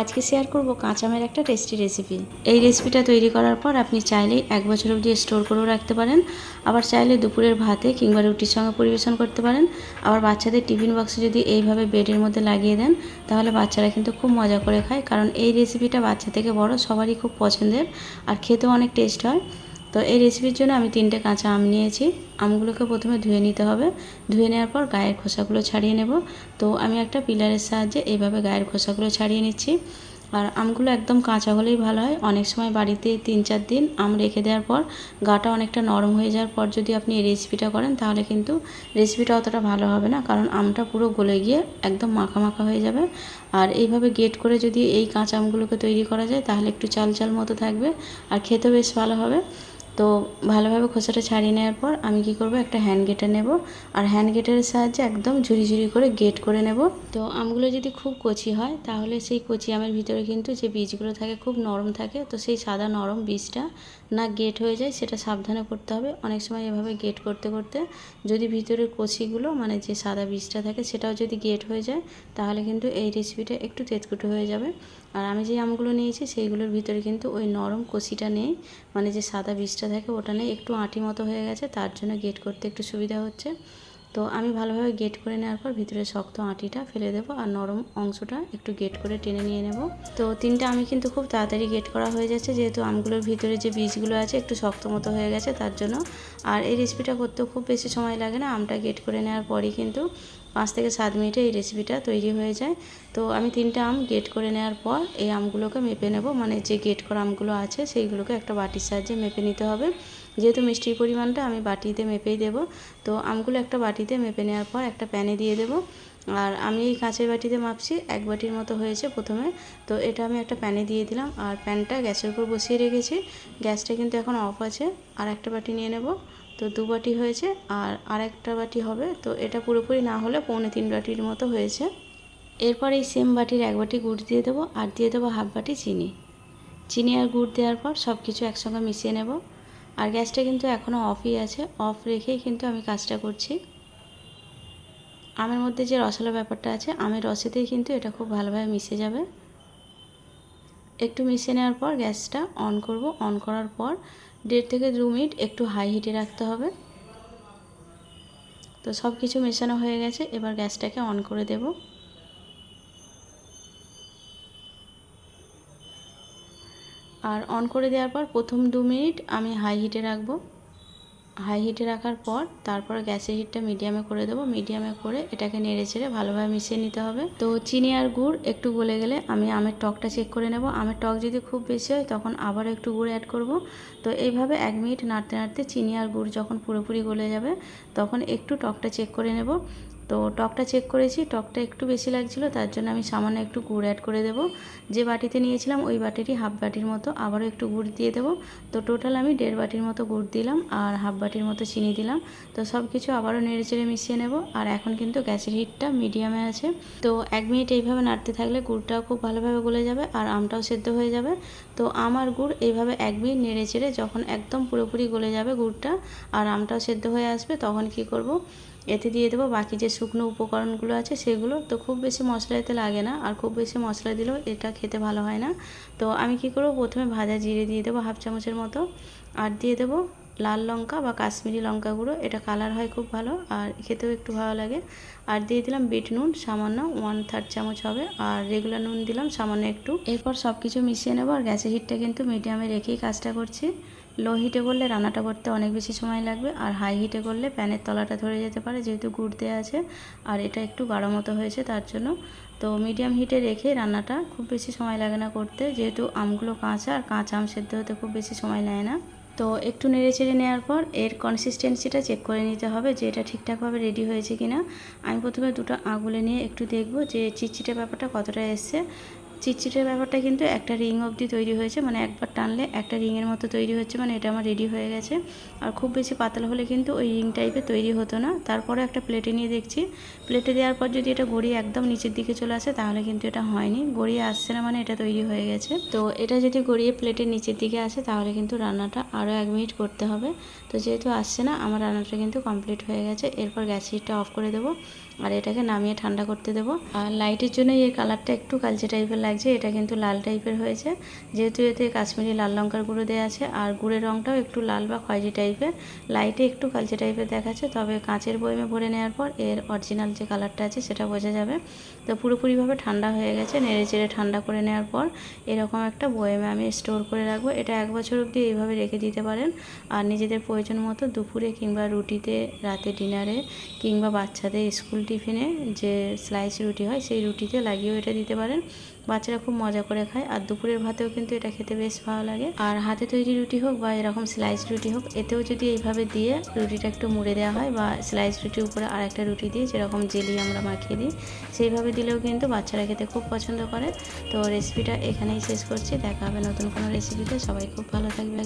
আজকে শেয়ার করব কাঁচামের একটা টেস্টি রেসিপি এই রেসিপিটা তৈরি করার পর আপনি চাইলে এক বছর অবধি স্টোর করেও রাখতে পারেন। আবার চাইলে দুপুরের ভাতে কিংবা রুটির সঙ্গে পরিবেশন করতে পারেন। আবার বাচ্চাদের টিফিন বক্সে যদি এইভাবে বেডের মধ্যে লাগিয়ে দেন, তাহলে বাচ্চারা কিন্তু খুব মজা করে খায়। কারণ এই রেসিপিটা বাচ্চা থেকে বড় সবারই খুব পছন্দের, আর খেতেও অনেক টেস্ট হয়। তো এই রেসিপির জন্য আমি তিনটে কাঁচা আম নিয়েছি। আমগুলোকে প্রথমে ধুয়ে নিতে হবে। ধুয়ে নেওয়ার পর গায়ের খোসাগুলো ছাড়িয়ে নেব। তো আমি একটা পিলারের সাহায্যে এইভাবে গায়ের খোসাগুলো ছাড়িয়ে নিচ্ছি। আর আমগুলো একদম কাঁচা হলেই ভালো হয়। অনেক সময় বাড়িতে তিন চার দিন আম রেখে দেওয়ার পর গাটা অনেকটা নরম হয়ে যাওয়ার পর যদি আপনি এই রেসিপিটা করেন, তাহলে কিন্তু রেসিপিটা অতটা ভালো হবে না। কারণ আমটা পুরো গলে গিয়ে একদম মাখা মাখা হয়ে যাবে। আর এইভাবে গেট করে যদি এই কাঁচা আমগুলোকে তৈরি করা যায়, তাহলে একটু চাল চাল মতো থাকবে। আর খেতেও বেশ ভালো হবে। তো ভালোভাবে খোসাটা ছাড়িয়ে নেওয়ার পর আমি কি করব, একটা হ্যান্ড গেটার নেব। আর হ্যান্ড গেটারের সাহায্যে একদম ঝুরি ঝুরি করে গেট করে নেব। তো আমগুলো যদি খুব কচি হয়, তাহলে সেই কচি আমের ভিতরে কিন্তু যে বীজগুলো থাকে খুব নরম থাকে, তো সেই সাদা নরম বীজটা না গেট হয়ে যায়, সেটা সাবধানে করতে হবে। অনেক সময় এভাবে গেট করতে করতে যদি ভিতরের কচিগুলো মানে যে সাদা বীজটা থাকে, সেটাও যদি গেট হয়ে যায়, তাহলে কিন্তু এই রেসিপিটা একটু তেতকুটো হয়ে যাবে। আর আমি যে আমগুলো নিয়েছি, সেইগুলোর ভিতরে কিন্তু ওই নরম কচিটা নেই মানে যে সাদা বীজটা থাকে ওটা নেই একটু আঁটি মতো হয়ে গেছে, তার জন্য গেট করতে একটু সুবিধা হচ্ছে। তো আমি ভালোভাবে গেট করে নেওয়ার পর ভিতরে শক্ত আঁটিটা ফেলে দেবো আর নরম অংশটা একটু গেট করে টেনে নিয়ে নেব। তো তিনটা আমি কিন্তু খুব তাড়াতাড়ি গেট করা হয়ে যাচ্ছে, যেহেতু আমগুলোর ভিতরে যে বীজগুলো আছে একটু শক্ত মতো হয়ে গেছে, তার জন্য। আর এই রেসিপিটা করতেও খুব বেশি সময় লাগে না, আমটা গেট করে নেওয়ার পরই কিন্তু পাঁচ থেকে সাত মিনিটে এই রেসিপিটা তৈরি হয়ে যায়। তো আমি তিনটা আম গেট করে নেওয়ার পর এই আমগুলোকে মেপে নেব। মানে যে গেট করা আমগুলো আছে, সেইগুলোকে একটা বাটির সাহায্যে মেপে নিতে হবে। যেহেতু মিষ্টির পরিমাণটা আমি বাটিতে মেপেই দেব। তো আমগুলো একটা বাটিতে মেপে নেওয়ার পর একটা প্যানে দিয়ে দেব। আর আমি এই কাঁচের বাটিতে মাপছি, এক বাটির মতো হয়েছে প্রথমে। তো এটা আমি একটা প্যানে দিয়ে দিলাম। আর প্যানটা গ্যাসের উপর বসিয়ে রেখেছি। গ্যাসটা কিন্তু এখন অফ আছে। আর একটা বাটি নিয়ে নেব। তো দু বাটি হয়েছে আর আরেকটা বাটি হবে। তো এটা পুরোপুরি না হলে পৌনে তিন বাটির মতো হয়েছে। এরপর এই সেম বাটির এক বাটি গুড় দিয়ে দেবো আর দিয়ে দেবো হাফ বাটি চিনি। চিনি আর গুড় দেওয়ার পর সব কিছু একসঙ্গে মিশিয়ে নেব। আর গ্যাসটা কিন্তু এখনও অফই আছে। অফ রেখেই কিন্তু আমি কাজটা করছি। আমের মধ্যে যে রসালো ব্যাপারটা আছে, আমের রসেতেই কিন্তু এটা খুব ভালোভাবে মিশে যাবে। একটু মিশিয়ে নেওয়ার পর গ্যাসটা অন করব। অন করার পর দেড় থেকে দু মিনিট একটু হাই হিটে রাখতে হবে। তো সব কিছু মেশানো হয়ে গেছে, এবার গ্যাসটাকে অন করে দেব। আর অন করে দেওয়ার পর প্রথম দু মিনিট আমি হাই হিটে রাখব। হাই হিটে রাখার পর তারপর গ্যাসের হিটটা মিডিয়ামে করে দেবো। মিডিয়ামে করে এটাকে নেড়ে চেড়ে ভালোভাবে মিশিয়ে নিতে হবে। তো চিনি আর গুড় একটু গলে গেলে আমি আমের টকটা চেক করে নেব। আমের টক যদি খুব বেশি হয় তখন আবারও একটু গুড় অ্যাড করব। তো এইভাবে এক মিনিট নাড়তে নাড়তে চিনি আর গুড় যখন পুরোপুরি গলে যাবে তখন একটু টকটা চেক করে নেব। তো টকটা চেক করেছি টকটা একটু বেশি লাগছিল, তার জন্য আমি সামান্য একটু গুড় অ্যাড করে দেব। যে বাটিতে নিয়েছিলাম, ওই বাটিরই হাফ বাটির মতো আবারও একটু গুড় দিয়ে দেবো। তো টোটাল আমি দেড় বাটির মতো গুড় দিলাম আর হাফ বাটির মতো চিনি দিলাম। তো সব কিছু আবারও নেড়ে চেড়ে মিশিয়ে নেব আর এখন কিন্তু গ্যাসের হিটটা মিডিয়ামে আছে। তো এক মিনিট এইভাবে নাড়তে থাকলে গুড়টাও খুব ভালোভাবে গলে যাবে আর আমটাও সেদ্ধ হয়ে যাবে। তো আমার গুড় এইভাবে এক মিনিট নেড়ে চেড়ে যখন একদম পুরোপুরি গলে যাবে গুড়টা আর আমটাও সেদ্ধ হয়ে আসবে, তখন কি করব? এতে দিয়ে দেবো বাকি যে শুকনো উপকরণগুলো আছে সেগুলো। তো খুব বেশি মশলা এতে লাগে না, আর খুব বেশি মশলা দিলেও এটা খেতে ভালো হয় না। তো আমি কি করব, প্রথমে ভাজা জিরে দিয়ে দেবো হাফ চামচের মতো, আর দিয়ে দেবো লাল লঙ্কা বা কাশ্মীরি লঙ্কা গুঁড়ো, এটা কালার হয় খুব ভালো আর খেতেও একটু ভালো লাগে। আর দিয়ে দিলাম বিট নুন, সামান্য ওয়ান থার্ড চামচ হবে, আর রেগুলার নুন দিলাম সামান্য একটু। এরপর সব কিছু মিশিয়ে নেব, আর গ্যাসের হিটটা কিন্তু মিডিয়ামে রেখেই কাজটা করছি। লো হিটে করলে রান্নাটা করতে অনেক বেশি সময় লাগবে, আর হাই হিটে করলে প্যানের তলাটা ধরে যেতে পারে যেহেতু গুড় দেওয়া আছে, আর এটা একটু গাঢ় মতো হয়েছে তার জন্য। তো মিডিয়াম হিটে রেখে রান্নাটা খুব বেশি সময় লাগে না করতে, যেহেতু আমগুলো কাঁচা আর কাঁচা আম সেদ্ধ হতে খুব বেশি সময় নেয় না। তো একটু নেড়ে চেড়ে নেওয়ার পর এর কনসিস্টেন্সিটা চেক করে নিতে হবে যে এটা ঠিকঠাকভাবে রেডি হয়েছে কি না আমি প্রথমে দুটো আঙুলে নিয়ে একটু দেখব যে চিটচিটে ব্যাপারটা কতটা এসছে চিটচিটের ব্যাপারটা কিন্তু একটা রিং অবধি তৈরি হয়েছে মানে একবার টানলে একটা রিংয়ের মতো তৈরি হচ্ছে মানে এটা আমার রেডি হয়ে গেছে। আর খুব বেশি পাতলা হলে কিন্তু ওই রিং টাইপের তৈরি হতো না। তারপরে একটা প্লেটে নিয়ে দেখছি। প্লেটে দেওয়ার পর যদি এটা গড়িয়ে একদম নিচের দিকে চলে আসে, তাহলে কিন্তু এটা হয়নি। গড়িয়ে আসছে না মানে এটা তৈরি হয়ে গেছে। তো এটা যদি গড়িয়ে প্লেটের নিচের দিকে আসে, তাহলে কিন্তু রান্নাটা আরও এক মিনিট করতে হবে। তো যেহেতু আসছে না, আমার রান্নাটা কিন্তু কমপ্লিট হয়ে গেছে। এরপর গ্যাস হিটটা অফ করে দেবো। আর এটাকে নামিয়ে ঠান্ডা করতে দেবো। আর লাইটের জন্য এই কালারটা একটু কালচে টাইপের লাগছে, এটা কিন্তু লাল টাইপের হয়েছে। যেহেতু এতে কাশ্মীরি লাল লঙ্কার গুঁড়ো দেওয়া আছে, আর গুড়ের রঙটাও একটু লাল বা খয়েরি টাইপের। লাইটে একটু কালচে টাইপের দেখাচ্ছে, তবে কাঁচের বয়মে ভরে নেওয়ার পর এর অরিজিনাল যে কালারটা আছে, সেটা বোঝা যাবে। তো পুরোপুরিভাবে ঠান্ডা হয়ে গেছে, নেড়ে চেড়ে ঠান্ডা করে নেওয়ার পর এরকম একটা বয়মে আমি স্টোর করে রাখব। এটা এক বছর অবধি এইভাবে রেখে দিতে পারেন। আর নিজেদের প্রয়োজন মতো দুপুরে কিংবা রুটিতে, রাতে ডিনারে কিংবা বাচ্চাদের স্কুল টিফিনে যে স্লাইস রুটি হয়, সেই রুটিতে লাগিয়েও এটা দিতে পারেন। বাচ্চারা খুব মজা করে খায়। আর দুপুরের ভাতেও কিন্তু এটা খেতে বেশ ভালো লাগে। আর হাতে তৈরি রুটি হোক বা এরকম স্লাইস রুটি হোক, এতেও যদি এইভাবে দিয়ে রুটিটা একটু মুড়ে দেওয়া হয় বা স্লাইস রুটির উপরে আর একটা রুটি দিয়ে যেরকম জেলি আমরা মাখিয়ে দিই, সেইভাবে দিলেও কিন্তু বাচ্চারা খেতে খুব পছন্দ করে। তো রেসিপিটা এখানেই শেষ করছি। দেখা হবে নতুন কোনো রেসিপিতে সবাই খুব ভালো থাকবে